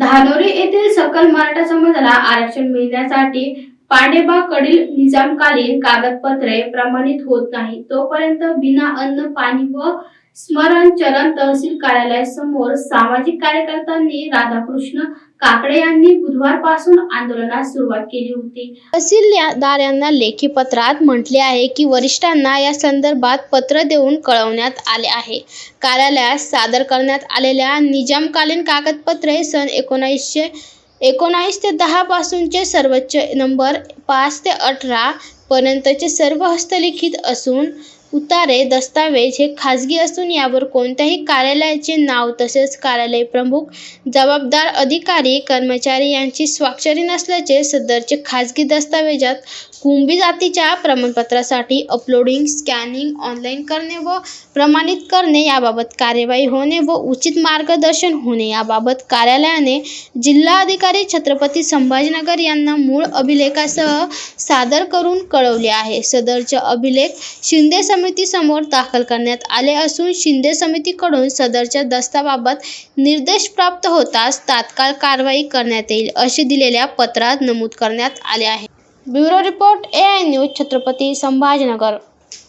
धानोरी येथील सकल मराठा समाजाला आरक्षण मिळण्यासाठी पांडेबाकडील निजामकालीन कागदपत्रे प्रमाणित होत नाही. तोपर्यंत बिना अन्न पाणी व स्मरण चरण तहसील कार्यालय समोर सामाजिक कार्यकर्त्यांनी राधाकृष्ण काकडे यांनी बुधवारपासून आंदोलनास सुरुवात केली होती. तहसीलदारांना लेखी पत्रात म्हटले आहे की वरिष्ठांना या संदर्भात पत्र देऊन कळवण्यात आले आहे. कार्यालयात सादर करण्यात आलेल्या निजामकालीन कागदपत्रे सन एकोणीसशे एकोणावीस ते दहा पासूनचे सर्वोच्च नंबर पाच ते अठरा पर्यंतचे सर्व हस्तलिखित असून उतारे दस्तावेज हे खाजगी असून यावर कोणत्याही कार्यालयाचे नाव तसेच कार्यालय प्रमुख जबाबदार अधिकारी कर्मचारी यांची स्वाक्षरी नसल्याचे सदरचे खाजगी दस्तावेजात कुंभी जातीच्या प्रमाणपत्रासाठी अपलोडिंग स्कॅनिंग ऑनलाईन करणे व प्रमाणित करणे याबाबत कार्यवाही होणे व उचित मार्गदर्शन होणे याबाबत कार्यालयाने जिल्हाधिकारी छत्रपती संभाजीनगर यांना मूळ अभिलेखासह सादर करून कळवले आहे. सदरचे अभिलेख शिंदे समितीसमोर दाखल करण्यात आले असून शिंदे समितीकडून सदरच्या दस्ताबाबत निर्देश प्राप्त होताच तात्काळ कारवाई करण्यात येईल असे दिलेल्या पत्रात नमूद करण्यात आले आहे. Bureau report A I news Chhatrapati Sambhajinagar.